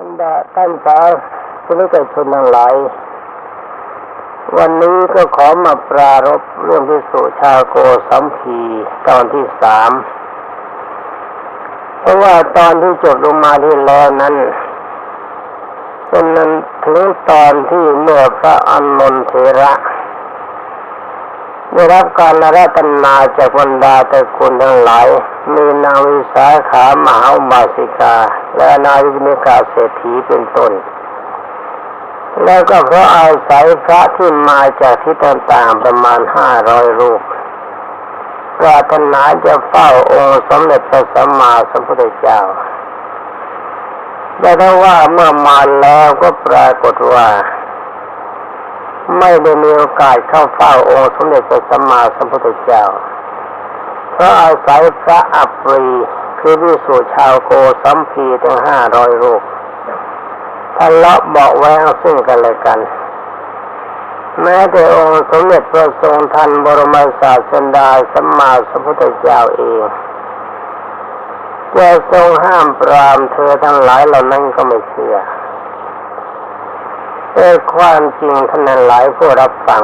บรรดาท่านสาธุนิกชนทั้งหลาย วันนี้ก็ขอมาปรารบเรื่องพิสุชาโกสัมพีตอนที่สาม เพราะว่าตอนที่จบลงมาที่แล้วนั้นเป็นนั้นถึงตอนที่เมื่อพระอนนทเถระ ได้รับการอาราธนาจากบรรดาตระกูลทั้งหลาย มีนาวิสาขามหาอุบาสิกา และนาวินิกาเศรษฐีเป็นต้น แล้วก็เพราะอาศัยพระที่มาจากที่ต่างๆประมาณห้าร้อยรูปปรารถนาจะเฝ้าองค์สมเด็จพระสัมมาสัมพุทธเจ้าแต่ถ้าว่าเมื่อมาแล้วก็ปรากฏว่า ไม่ได้มีโอกาสเข้าเฝ้าองค์สมเด็จพระสัมมาสัมพุทธเจ้า เพราะอาศัยพระอัปรีคือวิสุชาวโกสัมพีถึงห้าร้อยรูปทะเลาะเบาแวงซึ่งกันและกัน แม้แต่องค์สมเด็จพระทรงทันบรมศาสดาสัมมาสัมพุทธเจ้าเองจะทรงห้ามปรามเธอทั้งหลายเหล่านั้นก็ไม่เชื่อ แต่ความจริงท่านนั้นหลายผู้รับฟัง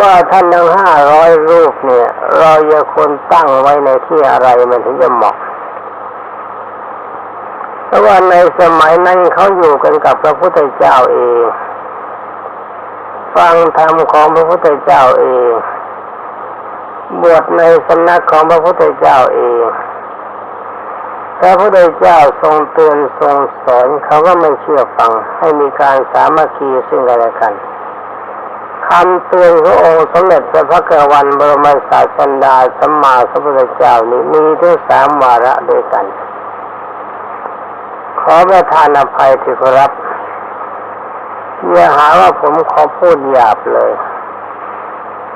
ว่าท่านทั้งห้าร้อยรูปเนี่ย เราจะควรตั้งไว้ในที่อะไรมันถึงจะเหมาะเพราะว่าในสมัยนั้นเขาอยู่กันกับพระพุทธเจ้าเอง ฟังธรรมของพระพุทธเจ้าเองบวชในสำนักของพระพุทธเจ้าเอง พระพุทธเจ้าทรงเตือนทรงสอนเขาก็ไม่เชื่อฟังให้มีการสามัคคีซึ่งกันและกันคำเตือนขององค์สมเด็จพระพักวันบรมศาสดาสัมมาสัมพุทธเจ้านี้มีถึงสามวาระด้วยกัน ขอประทานอภัยที่ครับอย่าหาว่าผมขอพูดหยาบเลย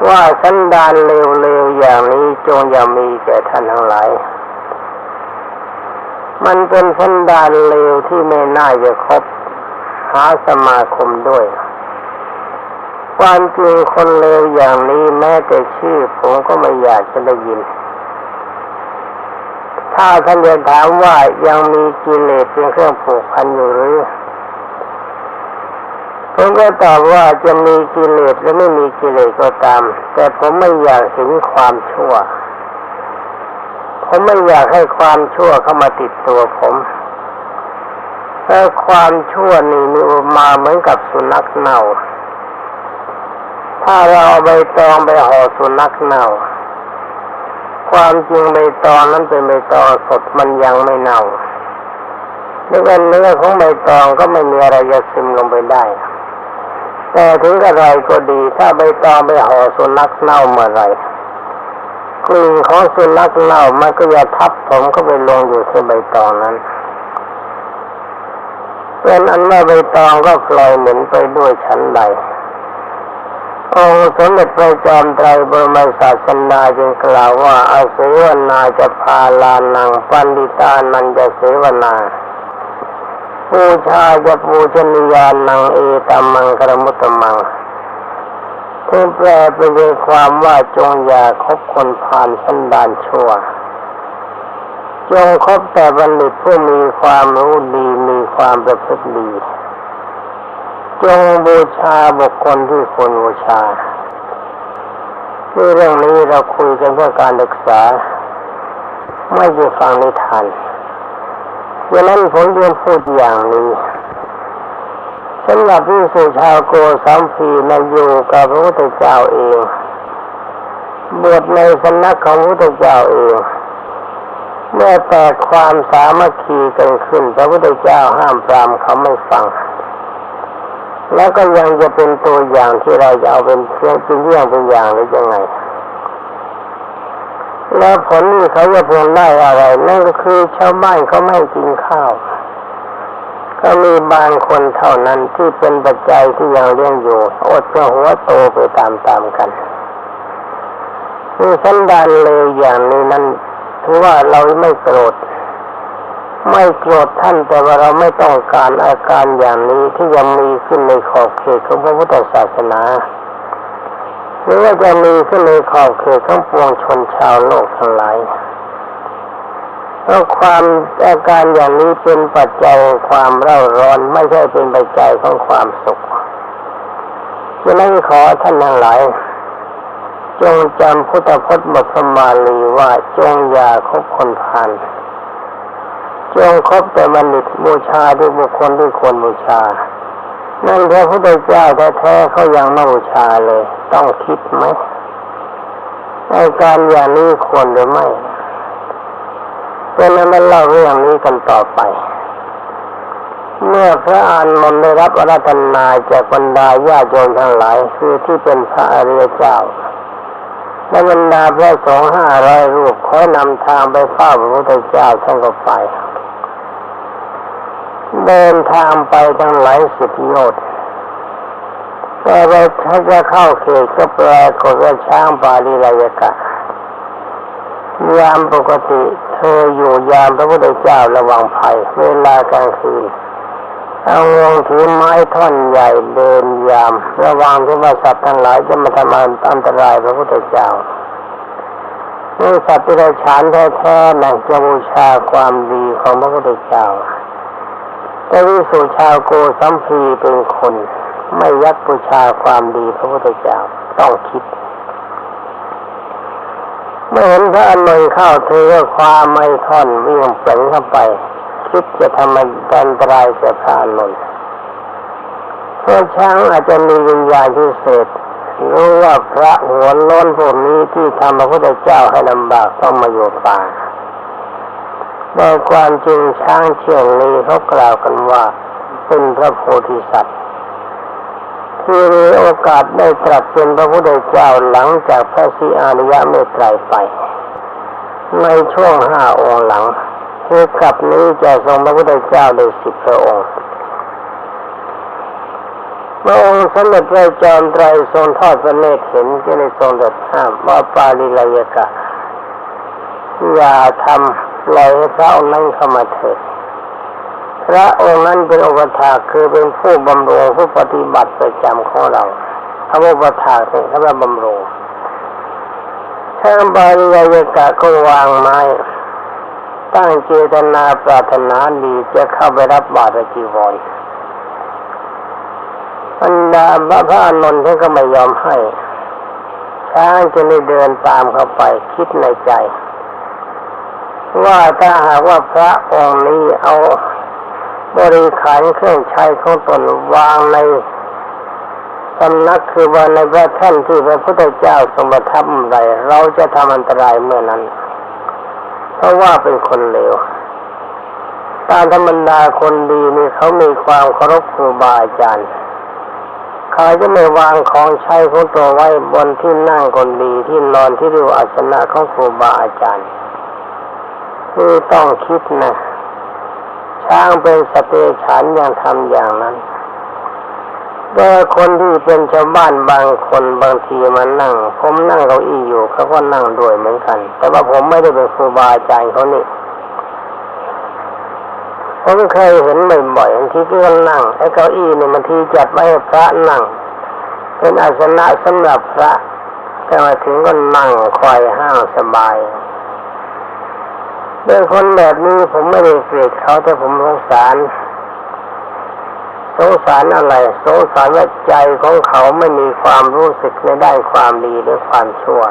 ว่าสันดานเลวๆอย่างนี้จงอย่ามีแก่ท่านทั้งหลาย มันเป็นสันดานเลวที่ไม่น่าจะคบหาสมาคมด้วย ความจริงคนเลวอย่างนี้แม้แต่ชื่อผมก็ไม่อยากจะได้ยิน ถ้าท่านจะถามว่ายังมีกิเลสเป็นเครื่องผูกพันอยู่หรือผมก็ตอบว่าจะมีกิเลสหรือไม่มีกิเลสก็ตาม แต่ผมไม่อยากเห็นความชั่ว ผมไม่อยากให้ความชั่วเข้ามาติดตัวผมถ้าความชั่วนี่มีมาเหมือนกับสุนัขเน่า ถ้าเราใบตองไปห่อสุนัขเน่า ความจริงใบตองนั้นเป็นใบตองสดมันยังไม่เน่าแล้วก็เนื้อของใบตองก็ไม่มีอะไรจะซึมลงไปได้ แต่ถึงกระไรก็ดี ถ้าใบตองไปห่อสุนัขเน่าเมื่อไร กลิ่นของสุนัขเน่ามันก็จะทับผมก็ไปลงอยู่ที่ใบตองนั้นเป็นอันว่าใบตองก็ปล่อยเหม็นไปด้วยชั้นใดองค์สมเด็จพระจอมไตรบรมศาสดาจึงกล่าวว่าอาเสวนาจะพาลานังปันดิตานันจะเสวนาปูชาจะปูชนียานังเอตามังกรมุตตมัง เที่แปลเป็นความว่าจงอย่าคบคนผ่านสันดานชั่ว จงคบแต่บัณฑิตผู้มีความรู้ดีมีความประพฤติดี จงบูชาบุคคลที่ควรบูชาที่เรื่องนี้เราคุยกันเพื่อการศึกษา ไม่ใช่ฟังนิทานดังนั้นผมเรียนพูดอย่างนี้ สำหรับที่สุชาวโกสามพีนั้นอยู่กับพระพุทธเจ้าเองบวชในสำนักของพระพุทธเจ้าเองเมื่อแต่ความสามัคคีกันขึ้น พระพุทธเจ้าห้ามปรามเขาไม่ฟัง แล้วก็ยังจะเป็นตัวอย่างที่เราจะเอาเป็นเพียงเป็นเรื่องเป็นอย่างหรือยังไง แล้วผลที่เขาจะพึงได้อะไรนั่นก็คือชาวบ้านเขาไม่กินข้าว ก็มีบางคนเท่านั้นที่เป็นปัจจัยที่ยังเลี้ยงอยู่อดจะหัวโตไปตามๆกันนี่สันดานเลยอย่างนี้นั้นถือว่าเราไม่โกรธไม่โกรธท่านแต่ว่าเราไม่ต้องการอาการอย่างนี้ที่ยังมีขึ้นในขอบเขตของพระพุทธศาสนาหรือว่าจะมีขึ้นในขอบเขตของปวงชนชาวโลกทั้งหลาย เพราะความอาการอย่างนี้เป็นปัจจัยความเร่าร้อนไม่ใช่เป็นปัจจัยของความสุขฉะนั้นขอท่านทั้งหลายจงจำพุทธพจน์บทพระมาลีว่าจงอย่าคบคนพาลจงคบแต่บัณฑิตบูชาด้วยบุคคลที่ควรบูชา นั่นพระพุทธเจ้าแท้ๆเขายังไม่บูชาเลย ต้องคิดไหมในการอย่างนี้ควรหรือไม่ เป็นนั้นมาเล่าเรื่องนี้กันต่อไป เมื่อพระอานนท์ได้รับอาราธนาจากบรรดาญาโยมทั้งหลายคือที่เป็นพระอริยเจ้าและบรรดาพระสงฆ์ห้าร้อยรูปขอนำทางไปเฝ้าพระพุทธเจ้าท่านก็ไป เดินทางไปทั้งหลายสิบโยชน์แต่ไปถ้าจะเข้าเขตก็แปลกฏว่าช้างปาลีรายกะ ยามปกติ เธออยู่ยามพระพุทธเจ้าระวังภัย เวลากลางคืนเอางวงถือไม้ท่อนใหญ่เดินยาม ระวังที่ว่าสัตว์ทั้งหลายจะมาทำอันตรายพระพุทธเจ้าเมื่อสัตว์ที่เราฉานแท้ๆนั่งจะบูชาความดีของพระพุทธเจ้าแต่วิสุชาวโกสัมพีเป็นคน ไม่ยักบูชาความดีพระพุทธเจ้าต้องคิด เมื่อเห็นพระอานนท์เข้าเธอก็คว้าไม้ท่อนวิ่งเปล่งเข้าไป คิดจะทำอันตรายแก่พระอานนท์เพราะช้างอาจจะมีวิญญาณพิเศษรู้ว่าพระหัวล้นพวกนี้ที่ทำพระพุทธเจ้าให้ลำบากต้องมาอยู่ป่าแต่ความจริงช้างเชื่องนี้เขากล่าวกันว่า เป็นพระโพธิสัตว์ ที่มีโอกาสได้ตรัสเป็นพระพุทธเจ้าหลังจากพระศรีอาริยะเมตไตรไป ในช่วงห้าองค์หลัง คือกลับนี้จะทรงพระพุทธเจ้าได้สิบพระองค์เมื่องค์สมเด็จพระจอมไตรทรงทอดพระเนตรเห็นก็เลยทรงตรัสห้ามว่าปาลิลายกะอย่าทำปล่อยให้พระองค์นั้นเข้ามาเถิด พระองค์นั้นเป็นอุปถาคือเป็นผู้บำรุงผู้ปฏิบัติประจำของเราพระอุปถากเป็นพระบำรุงถ้าบาลียกะก็วางไม้ ตั้งเจตนาปรารถนาดีจะเข้าไปรับบาตรจีวรบรรดาพระอานนท์ท่านก็ไม่ยอมให้ช้างจะได้เดินตามเข้าไปคิดในใจ ว่าถ้าหากว่าพระองค์นี้เอา บริขารเครื่องใช้ของตนวางในสำนักคือว่าในพระแท่นที่พระพุทธเจ้าทรงประทับอะไรเราจะทำอันตรายเมื่อนั้น เพราะว่าเป็นคนเลวตามธรรมดาคนดีนี่เขามีความเคารพครูบาอาจารย์เขาจะไม่วางของใช้ของตัวไว้บนที่นั่งคนดีที่นอนที่เรียกว่าอาสนะของครูบาอาจารย์คือต้องคิดนะ ช้างเป็นสเปฉันยังทำอย่างนั้นแต่คนที่เป็นชาวบ้านบางคนบางทีมานั่ง ผมนั่งเก้าอี้อยู่เขาก็นั่งด้วยเหมือนกัน แต่ว่าผมไม่ได้เป็นครูบาอาจารย์เขานี่ผมเคยเห็นบ่อยๆบางทีก็นั่งไอ้เก้าอี้เนี่ยมันทีจัดไว้ให้พระนั่ง เป็นอาสนะสำหรับพระ แต่มาถึงก็นั่งคอยห้างสบาย เป็นคนแบบนี้ผมไม่ได้เกลียดเขาแต่ผมสงสาร สงสารอะไร สงสารว่าใจของเขาไม่มีความรู้สึกในด้านความดีหรือความชั่ว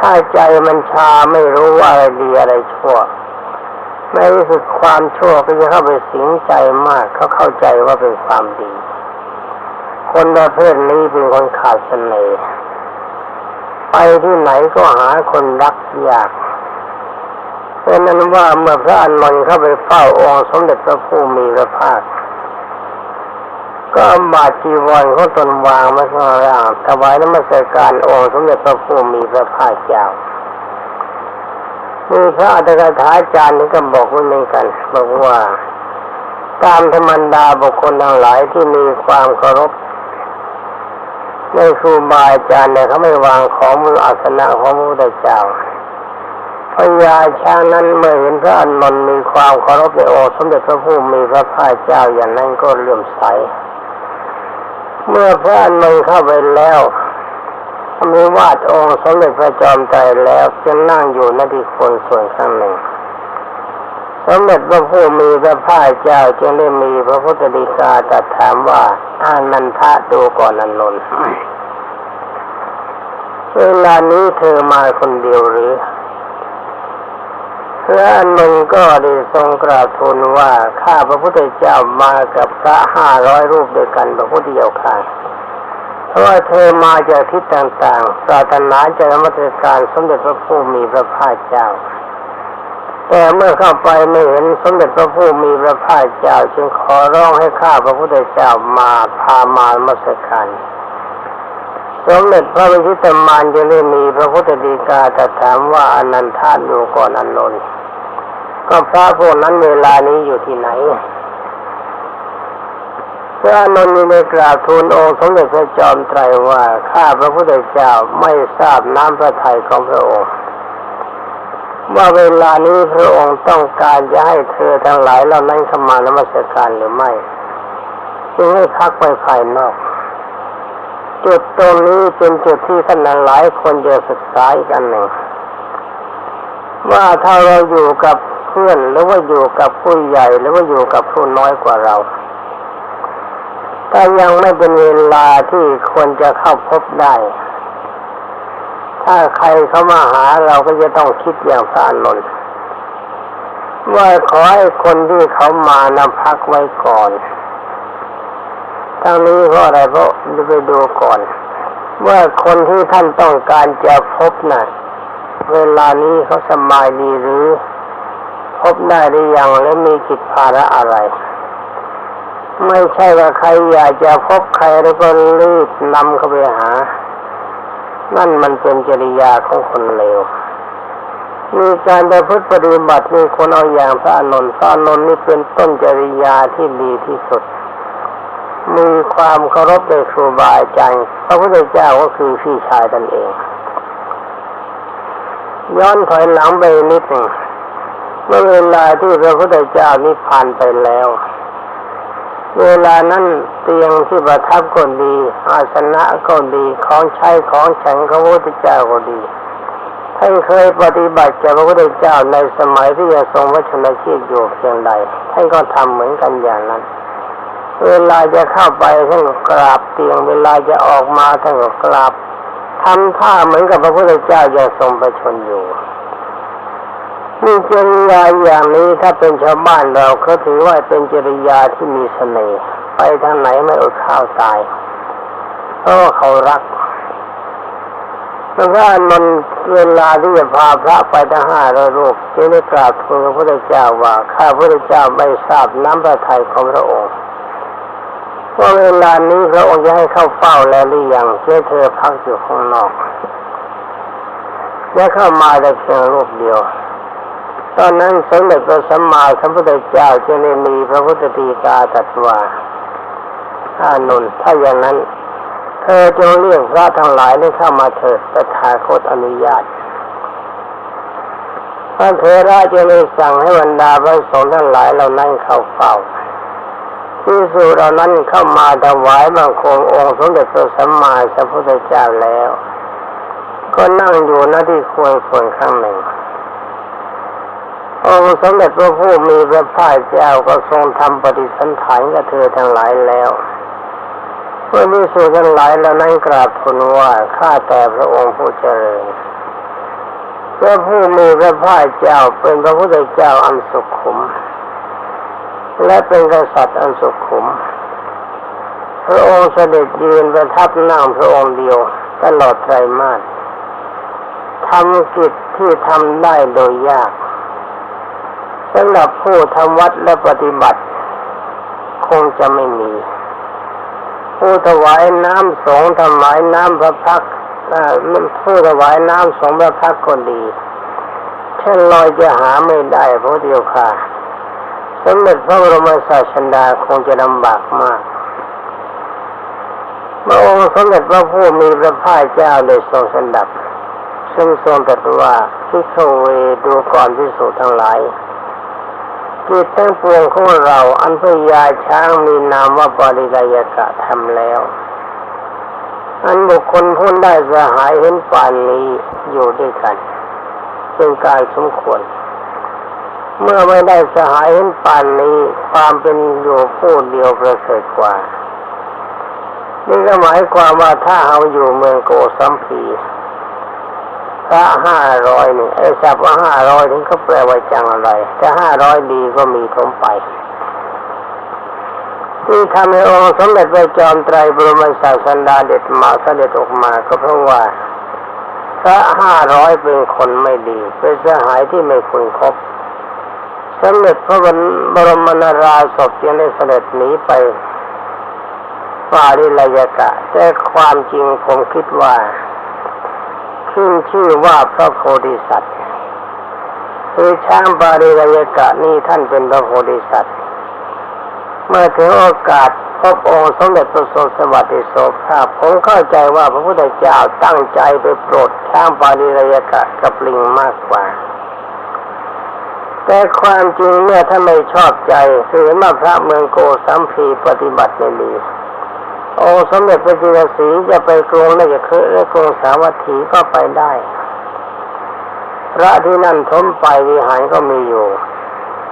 ถ้าใจมันชาไม่รู้ว่าอะไรดีอะไรชั่ว ไม่รู้สึกความชั่วก็จะเข้าไปสิงใจมาก เขาเข้าใจว่าเป็นความดี คนประเภทนี้เป็นคนขาดเสน่ห์ไปที่ไหนก็หาคนรักยาก เป็นนั้นว่าเมื่อพระอานนท์เข้าไปเฝ้าองค์สมเด็จพระผู้มีพระภาคก็บาจีวรเขาตนวางไว้ข้างล่างถวายน้ำมันการองค์สมเด็จพระผู้มีพระภาคเจ้ามีพระอัตถกถาจารย์นี่ก็บอกไว้เหมือนกันบอกว่า ตามธรรมดาบุคคลทั้งหลายที่มีความเคารพในครูบาอาจารย์เนี่ยเขาไม่วางของบนอาสนะของพระพุทธเจ้า พญาช้างนั้นเมื่อเห็นพระอานนท์มีความเคารพในโอสมเด็จพระผู้มีพระภาคเจ้าอย่างนั้นก็เลื่อมใส เมื่อพระอานนท์เข้าไปแล้วมีวาดองค์สมเด็จพระจอมไตรแล้วจะนั่งอยู่ณที่คนส่วนข้างหนึ่ง สมเด็จพระผู้มีพระภาคเจ้าจึงได้มีพระพุทธดีกาตรัสถามว่าอานันทะดูก่อนอานนท์เวลานี้เธอมาคนเดียวหรือ พระอานนก็ได้ทรงกราบทูลว่าข้าพระพุทธเจ้ามากับพระห้าร้อยรูปด้วยกันพระพุทธเจ้าค่ะเพราะว่าเธอมาจากทิศต่างๆปรารถนาจะนมัสการสมเด็จพระผู้มีพระภาคเจ้า แต่เมื่อเข้าไปไม่เห็นสมเด็จพระผู้มีพระภาคเจ้า จึงขอร้องให้ข้าพระพุทธเจ้ามาพามานมัสการ สมเด็จพระวิชิตมานจึงได้มีพระพุทธดีกาตรัสถามว่าอนันทาดูก่อนอานนก็พระพวกนั้นเวลานี้อยู่ที่ไหนพระอนนท์ได้กราบทูลองค์สมเด็จพระจอมไตรว่าข้าพระพุทธเจ้าไม่ทราบน้ำพระทัยของพระองค์ว่าเวลานี้พระองค์ต้องการจะให้เธอทั้งหลายเหล่านั้นเข้ามานมัสการหรือไม่จึงให้พักไปภายนอก จุดตรงนี้เป็นจุดที่ท่านหลายคนจะศึกษาอีกอันหนึ่งว่าถ้าเราอยู่กับเพื่อนหรือว่าอยู่กับผู้ใหญ่หรือว่าอยู่กับผู้น้อยกว่าเราถ้ายังไม่เป็นเวลาที่ควรจะเข้าพบได้ ถ้าใครเข้ามาหาเราก็จะต้องคิดอย่างพระอานนท์ว่าขอให้คนที่เขามานำพักไว้ก่อน ทั้งนี้เพราะอะไรเพราะไปดูก่อน ว่าคนที่ท่านต้องการจะพบนะ่ะ เวลานี้เขาสบายดีหรือ พบได้หรือยังและมีกิจภาระอะไร ไม่ใช่ว่าใครอยากจะพบใครแล้วก็รีบนำเข้าไปหา นั่นมันเป็นจริยาของคนเลวมีการประพฤติปฏิบัติมีคนเอาอย่างพระอานนพระอานนนี่เป็นต้นจริยาที่ดีที่สุด มีความเคารพในครูบาอาจารย์พระพุทธเจ้าก็คือพี่ชายตนเอง ย้อนถอยหลังไปนิดหนึ่งเมื่อเวลาที่พระพุทธเจ้านิพพานไปแล้ว เวลานั้นเตียงที่ประทับก็ดี อาสนะก็ดีของใช้ของฉันของพระพุทธเจ้าก็ดีท่านเคยปฏิบัติกับพระพุทธเจ้าในสมัยที่ยังทรงพระชนชีพอยู่เพียงใดท่านก็ทำเหมือนกันอย่างนั้น เวลาจะเข้าไปท่านก็กราบเตียง เวลาจะออกมาท่านก็กราบทำท่าเหมือนกับพระพุทธเจ้ายังทรงประชนอยู่นี่จริยาอย่างนี้ถ้าเป็นชาวบ้านเราเขาถือว่าเป็นจริยาที่มีเสน่ห์ไปทางไหนไม่อดข้าวตายเพราะเขารักแล้วก็มันเวลาที่จะพาพระไปทั้งห้าร้อยรูปจึงได้กราบทูลพระพุทธเจ้าว่าข้าพระพุทธเจ้าไม่ทราบน้ำพระทัยของพระองค์ ว่าเวลานี้พระองค์จะให้เข้าเฝ้าแล้วหรือยังเชื่อเธอพักอยู่ข้างนอก และเข้ามาแต่เพียงรูปเดียว ตอนนั้นสมเด็จพระสัมมาสัมพุทธเจ้าจึงได้มีพระพุทธตีกาตรัสว่าอานนท์ถ้าอย่างนั้น เธอจงเรียกพระทั้งหลายได้เข้ามาเถิดตถาคตอนุญาตพระเทระจึงได้สั่งให้บรรดาพระสงฆ์ทั้งหลายเหล่านั้นเข้าเฝ้า ที่สุเหล่านั้นเข้ามาถวายบังคมองค์สมเด็จพระสัมมาสัมพุทธเจ้าแล้ว ก็นั่งอยู่หน้าที่ควรควรข้างหนึ่ง องค์สมเด็จพระผู้มีพระภาคเจ้าก็ทรงทำปฏิสันถานกับเธอทั้งหลายแล้วเมื่อมีสู่ทั้งหลายแล้วนั้นกราบทูลว่าข้าแต่พระองค์ผู้เจริญพระผู้มีพระภาคเจ้าเป็นพระพุทธเจ้าอันสุขุม และเป็นกษัตริย์อันสุขุม พระองค์เสด็จยืนประทับนั่งพระองค์เดียวตลอดไตรมาสทำกิจที่ทำได้โดยยากสำหรับผู้ทำวัดและปฏิบัติ คงจะไม่มี ผู้ถวายน้ำสงฆ์ถวายน้ำพระพักผู้ถวายน้ำสงฆ์พระพักตร์ก็ดีเช่นลอยจะหาไม่ได้เพราะเดียวค่ะ สมเด็จพระบรมศาสดาคงจะลำบากมากเมื่อองค์สมเด็จพระผู้มีพระภาคเจ้าได้ทรงสันดับ ซึ่งทรงตรัสว่าพิโคเวดูก่อนพิสูจทั้งหลายจิตทั้งปวงของเราอันพยาช้างมีนามว่าปริกายกะทำแล้ว อันบุคคลพ้นได้สหายเห็นป่านนี้อยู่ด้วยกันเป็นการสมควร เมื่อไม่ได้สหายเห็นป่านนี้ ความเป็นอยู่ผู้เดียวประเสริฐกว่า นี่ก็หมายความว่าถ้าเราอยู่เมืองโกสัมพีพระห้าร้อยนี่ไอ้สับว่าห้าร้อยนี่เขาแปลว่าจังอะไรถ้าห้าร้อยดีก็มีทมไปที่ทำให้องค์สมเด็จพระจอมไตรบรมศาสดาเด็ดมาเสด็จออกมาก็เพราะว่าพระห้าร้อยเป็นคนไม่ดี เป็นสหายที่ไม่ควรคบ สมเด็จพระบรมนาราศพยังได้เสด็จหนีไปปาริลยกะ แต่ความจริงผมคิดว่าขึ้นชื่อว่าพระโพธิสัตว์คือช้างปาริลยกะนี่ท่านเป็นพระโพธิสัตว์ เมื่อถึงโอกาสพบองค์สมเด็จพระโสสวัสดิโสภาพผมเข้าใจว่าพระพุทธเจ้าตั้งใจไปโปรดช้างปาริลยกะกับลิงมากกว่า แต่ความจริงเมื่อท่านไม่ชอบใจคือมาพระเมืองโกสัมพีปฏิบัติไม่ดีโอสมเด็จพระจิรศรีจะไปกรุงน่าจะเคยและกรุงสาวัตถีก็ไปได้ พระที่นั่นทมไปวิหารก็มีอยู่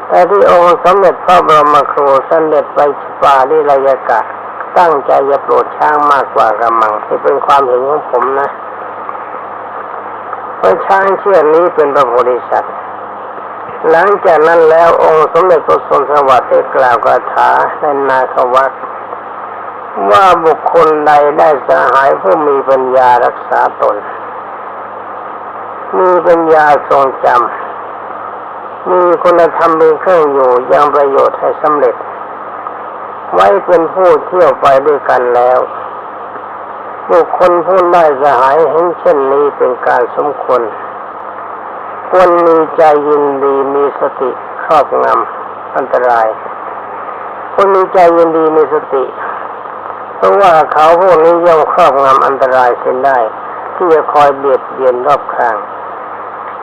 แต่ที่องค์สมเด็จพระบรมครูเด็จไปป่าลิรยกะ ตั้งใจจะโปรดช้างมากกว่ากระมังที่เป็นความเห็นของผมนะเพราะช้างเชือกนี้เป็นพระโพธิสัตว์ หลังจากนั้นแล้วองค์สมเด็จพระทรสวัสดิ์ได้กล่าวคาถาในนาควัตว่าบุคคลใดได้สหายผู้มีปัญญารักษาตน มีปัญญาทรงจำ มีคุณธรรมเป็นเครื่องอยู่ยังประโยชน์ให้สำเร็จ ไว้เป็นผู้เที่ยวไปด้วยกันแล้ว บุคคลผู้ได้สหายเห็นเช่นนี้เป็นการสมควร ควรมีใจยินดีมีสติครอบงำอันตรายคนมีใจยินดีมีสติ เพราะว่าเขาพวกนี้ย่อมครอบงำอันตรายเส้นได้ ที่จะคอยเบียดเบียนรอบข้าง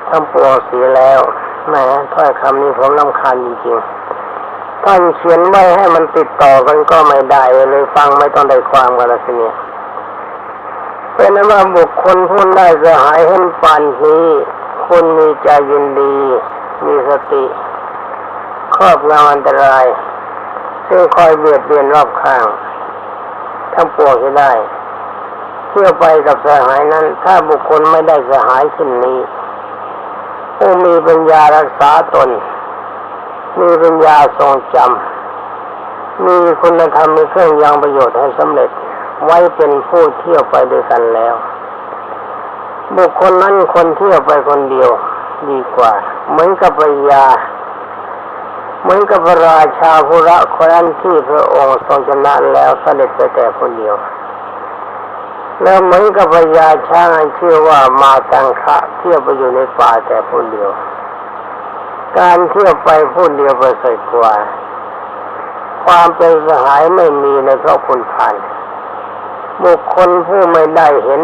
ทำปวงเสียแล้วแหมถ้อยคำนี้ผมลำคาญจริงๆท่านเขียนไว้ให้มันติดต่อกันก็ไม่ได้เลยฟังไม่ต้องได้ความกันละสิเนี่ยเป็นนั้นว่าบุคคลผู้ได้สหายเห็นปานนี้ คุณมีใจยินดี มีสติ ครอบงำอันตราย ซึ่งคอยเบียดเบียนรอบข้าง ทั้งปวงให้ได้เที่ยวไปกับสหายนั้น ถ้าบุคคลไม่ได้สหายเช่นนี้ผู้มีปัญญารักษาตน มีปัญญาทรงจำ มีคุณธรรมมีเครื่องยังประโยชน์ให้สำเร็จ ไว้เป็นผู้เที่ยวไปด้วยกันแล้ว บุคคลนั้นคนเที่ยวไปคนเดียวดีกว่า เหมือนกับปยา เหมือนกับพระราชาภูระคนนั้นที่พระองค์ทรงชนะแล้วเสด็จไปแต่คนเดียว แล้วเหมือนกับพญาช้างชื่อว่ามาตังคะเที่ยวไปอยู่ในป่าแต่ผู้เดียว การเที่ยวไปผู้เดียวประเสริฐกว่า ความเป็นสหายไม่มีในพระคุณผ่านบุคคลผู้ไม่ได้เห็น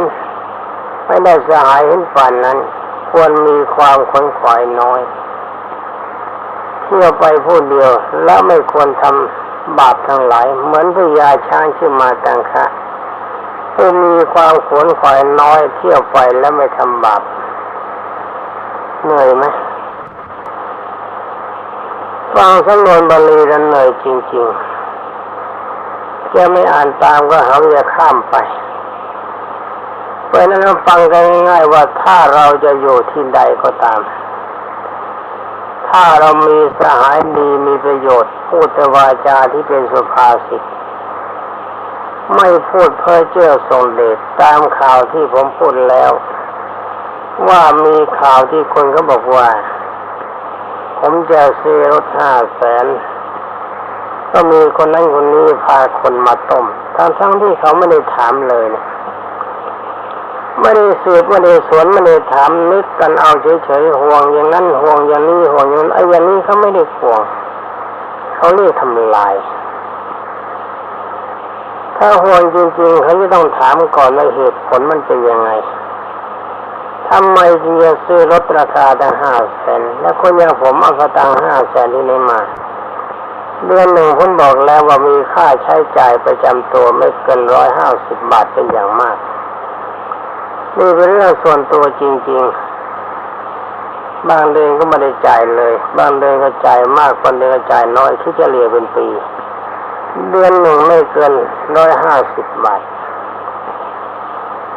ไม่ได้สหายเห็นป่านนั้น ควรมีความขนขวายน้อย เที่ยวไปผู้เดียวแล้วไม่ควรทำบาปทั้งหลาย เหมือนพญาช้างชื่มาตังคะผู้มีความขวนขวายน้อย เที่ยวไปแล้วไม่ทำบาปเหนื่อยไหมฟังสำนวนบาลีแล้วเหนื่อยจริงๆจะไม่อ่านตามก็หาว่าจะข้ามไป เพราะนั้นฟังกันง่ายๆว่าถ้าเราจะอยู่ที่ใดก็ตาม ถ้าเรามีสหายดีมีประโยชน์ พูดวาจาที่เป็นสุภาษิตไม่พูดเพ้อเจ้อส่งเดชตามข่าวที่ผมพูดแล้ว ว่ามีข่าวที่คนเขาบอกว่า ผมจะซื้อรถห้าแสนก็มีคนนั้นคนนี้พาคนมาต้มทั้งทั้งที่เขาไม่ได้ถามเลยเนี่ย ไม่ได้สืบไม่ได้สวนไม่ได้ถามนึกกันเอาเฉยๆห่วงอย่างนั้นห่วงอย่างนี้ห่วงอย่างนั้นไอ้อย่างนี้เขาไม่ได้ห่วงเขาเรียกทำลาย ถ้าห่วงจริงๆเขาจะต้องถามก่อนว่าเหตุผลมันเป็นยังไงทำไมจึงจะซื้อรถราคาตั้งห้าแสนแล้วคนอย่างผมเอากระตังห้าแสนที่ไหนมาเดือนหนึ่งผมบอกแล้วว่ามีค่าใช้จ่ายประจำตัวไม่เกินร้อยห้าสิบบาทเป็นอย่างมาก นี่เป็นเรื่องส่วนตัวจริง ๆ บางเดือนก็ไม่ได้จ่ายเลย บางเดือนก็จ่ายมากบางเดือนก็จ่ายน้อยคิดเฉลี่ยเป็นปี เดือนหนึ่งไม่เกินร้อยห้าสิบบาท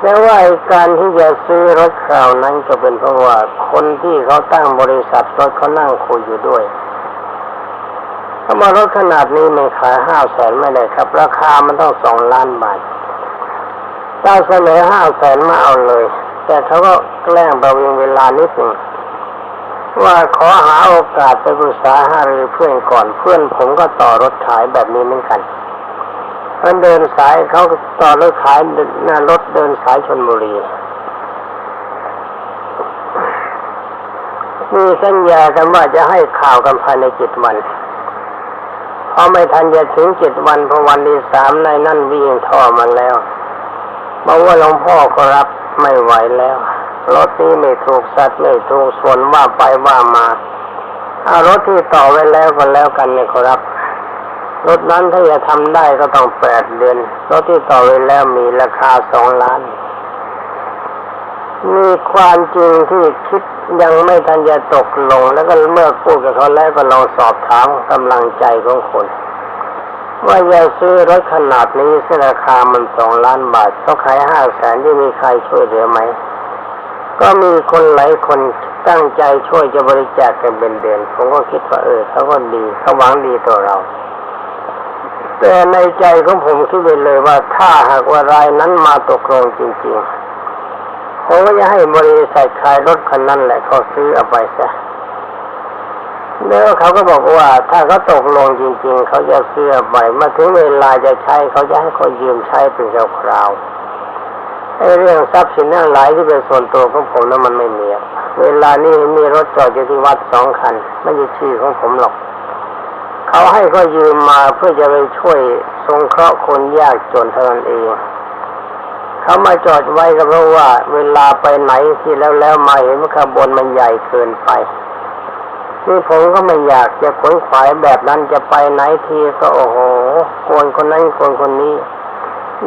แต่ว่าการที่จะซื้อรถคราวนั้นก็เป็นเพราะว่าคนที่เขาตั้งบริษัทรถเขานั่งคุยอยู่ด้วยถ้ามารถขนาดนี้ไม่ขายห้าแสนไม่ได้ครับ ราคามันต้องสองล้านบาท ถ้าเสนอห้าแสนมาเอาเลย แต่เขาก็แกล้งประวิงเวลานิดหนึ่งว่าขอหาโอกาสไปปรึกษาหารือเพื่อนก่อนเพื่อนผมก็ต่อรถขายแบบนี้เหมือนกันมันเดินสายเขาต่อรถขายหน้ารถเดินสายชนบุรีมีสัญญากันว่าจะให้ข่าวกันภายในเจ็ดวันพอไม่ทันจะถึงเจ็ดวันพอวันที่สามในนั่นวิ่งท่อมาแล้ว บอกว่าหลวงพ่อก็รับไม่ไหวแล้วรถนี้ไม่ถูกสัตว์ไม่ถูกส่วนว่าไปว่ามาอารถที่ต่อไว้แล้วก็แล้วกันเนี่ยครับรถนั้นถ้าจะทำได้ก็ต้องแปดเดือนรถที่ต่อไว้แล้วมีราคาสองล้านมีความจริงที่คิดยังไม่ทันจะตกลง แล้วก็เมื่อพูดกับเขาแล้วก็ลองสอบถามกำลังใจของคน ว่าจะซื้อรถขนาดนี้เสราคามันสองล้านบาทเขาขายห้าแสนที่มีใครช่วยเหลือไหม ก็มีคนหลายคนตั้งใจช่วยจะบริจาคกันเป็นเดือนผมก็คิดว่าเออเขาก็ดีเขาหวังดีต่อเรา แต่ในใจของผมคิดไปเลยว่าถ้าหากว่ารายนั้นมาตกลงจริงๆผมก็จะให้บริษัทขายรถคันนั้นแหละเขาซื้อเอาไปซะ แล้วเขาก็บอกว่า ถ้าเขาตกลงจริง ๆ เขาจะซื้อเอาไปมาถึงเวลาจะใช้เขาจะให้เขายืมใช้เป็นคราวไอ้เรื่องทรัพย์สินทั้งหลายที่เป็นส่วนตัวของผมนั้นมันไม่มีเวลานี้มีรถจอดอยู่ที่วัดสองคัน ไม่ใช่ชื่อของผมหรอก เขาให้เขายืมมาเพื่อจะไปช่วยสงเคราะห์คนยากจนเท่านั้นเอง เขามาจอดไว้ก็เพราะว่า เวลาไปไหนที่แล้วแล้วมาเห็นว่าขบวนมันใหญ่เกินไป นี่ผมก็ไม่อยากจะขนขวายแบบนั้นจะไปไหนทีก็โอ้โหกวนคนนั้นกวนคนนี้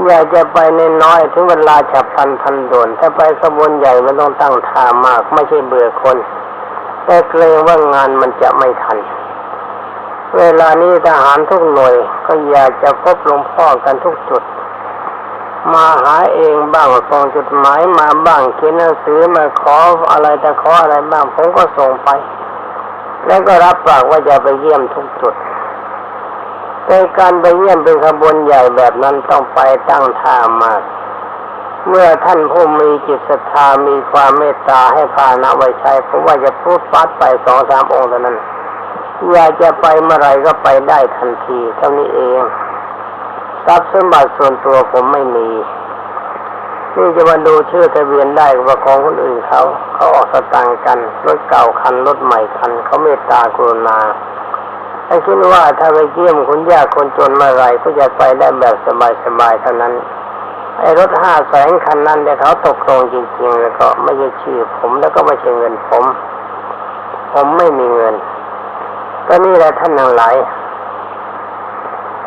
อยากจะไปในน้อยถึงเวลาฉับพลันพันด่วนถ้าไปขบวนใหญ่มันต้องตั้งท่ามาก ไม่ใช่เบื่อคน แต่เกรงว่างานมันจะไม่ทัน เวลานี้ทหารทุกหน่วยก็อยากจะพบหลวงพ่อกันทุกจุดมาหาเองบ้างส่งจดหมายมาบ้างเขียนหนังสือมาขออะไรแต่ขออะไรบ้างผมก็ส่งไป แล้วก็รับปากว่าจะไปเยี่ยมทุกจุดในการไปเยี่ยมเป็นขบวนใหญ่แบบนั้นต้องไปตั้งท่ามาก เมื่อท่านผู้มีจิตศรัทธามีความเมตตาให้พานะไว้ใช้ผมว่าจะพูดปัดไปสองสามองค์เท่านั้นอยากจะไปเมื่อไรก็ไปได้ทันทีเท่านี้เองทรัพย์สมบัติส่วนตัวผมไม่มี นี่จะมาดูชื่อทะเบียนได้ว่าของคนอื่นเขาเขาออกสตางค์กันรถเก่าคันรถใหม่คันเขาเมตตากรุณาถ้าคิดว่าถ้าไปเยี่ยมคนยากคนจนเมื่อไรก็จะไปได้แบบสบายๆเท่านั้น ไอ้รถห้าแสนคันนั้นเนี่ยเขาตกลงจริงๆแล้วก็ไม่ใช่ชื่อผมแล้วก็ไม่ใช่เงินผม ผมไม่มีเงิน ก็นี่แหละท่านทั้งหลาย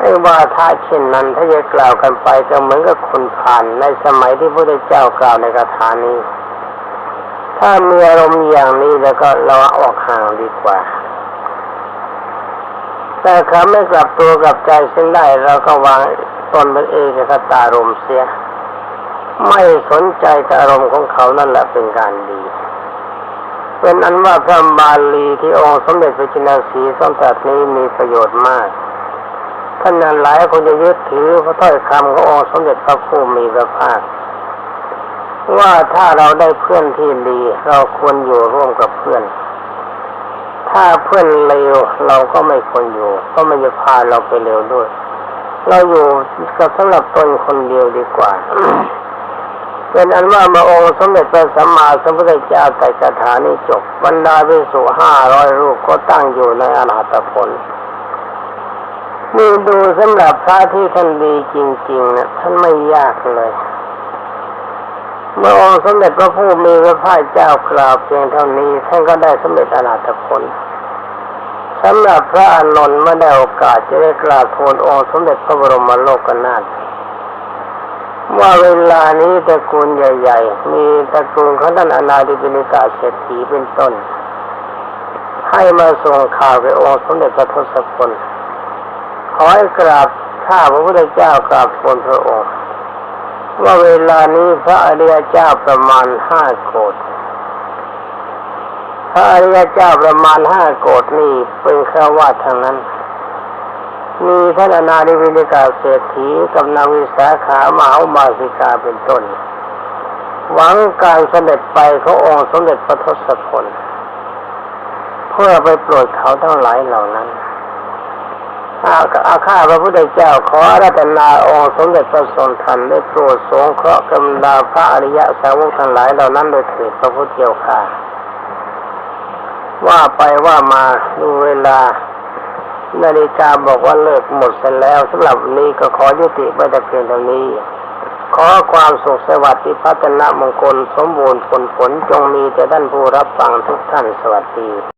ไอ้ว่าถ้าเช่นนั้นถ้าจะกล่าวกันไปก็เหมือนกับคนผ่านในสมัยที่พระเจ้ากล่าวในคาถานี้ ถ้ามีอารมณ์อย่างนี้แล้วก็เราออกห่างดีกว่า แต่เขาไม่กลับตัวกลับใจเส้นได้เราก็วางตนเป็นเอกคตารมเสีย ไม่สนใจกับอารมณ์ของเขานั่นแหละเป็นการดีเป็นอันว่าพระบาลีที่องค์สมเด็จพระจินสีทรงตรัสนี้มีประโยชน์มาก ท่านนั้นหลายคนจะยึดถือพระถ้อยคำขององค์สมเด็จพระผู้มีพระภาคว่าถ้าเราได้เพื่อนที่ดี เราควรอยู่ร่วมกับเพื่อน ถ้าเพื่อนเลวเราก็ไม่ควรอยู่ ก็ไม่จะพาเราไปเร็วด้วย เราอยู่กับสำหรับตนคนเดียวดีกว่า เป็นอันว่ามาองค์สมเด็จพระสัมมาสัมพุทธเจ้าแต่คาถานี้จบบรรดาภิกษุห้าร้อยรูปก็ตั้งอยู่ในอนาตผล นี่ดูสำหรับพระที่ท่านดีจริงๆนะท่านไม่ยากเลยเมื่อองค์สมเด็จพระผู้มีพระภาคเจ้ากล่าวเพียงเท่านี้ท่านก็ได้สำเร็จอนาตผลสำหรับพระอานนท์เมื่อได้โอกาสจะได้กราบทูลองค์สมเด็จพระบรมโลกนาถว่าเวลานี้ตระกูลใหญ่ ๆ มีตระกูลของท่านอนาดิปินิกาเศรษฐีเป็นต้น ให้มาส่งข่าวไปองค์สมเด็จพระทศพล ขอให้กราบข้าพระพุทธเจ้ากราบทูลพระองค์ ว่าเวลานี้พระอริยเจ้าประมาณห้าโกดพระอริยเจ้าประมาณห้าโกดนี่เป็นข้าวาสทางนั้น มีท่านอนาดิวินิกาเศรษฐีกับนางวิสาขามหาอุบาสิกาเป็นต้น หวังการเสด็จไปขององค์สมเด็จพระทศพลเพื่อไปโปรดเขาทั้งหลายเหล่านั้น อาอาข้าพระพุทธเจ้าขอรัตนาองค์สมเด็จพระทรงทันได้โปรดสงเคราะห์กำลาพระอริยะสาวกทั้งหลายเหล่านั้นโดยเถิดพระพุทธเจ้าค่ะ ว่าไปว่ามาดูเวลานาฬิกาบอกว่าเลิกหมดเสร็จแล้วสำหรับนนี้ก็ขอยุติไว้แต่เพียงเท่านี้ ขอความสุขสวัสดิ์พัฒนามงคลสมบูรณ์ผลผลจงมีแต่ท่านผู้รับฟังทุกท่านสวัสดี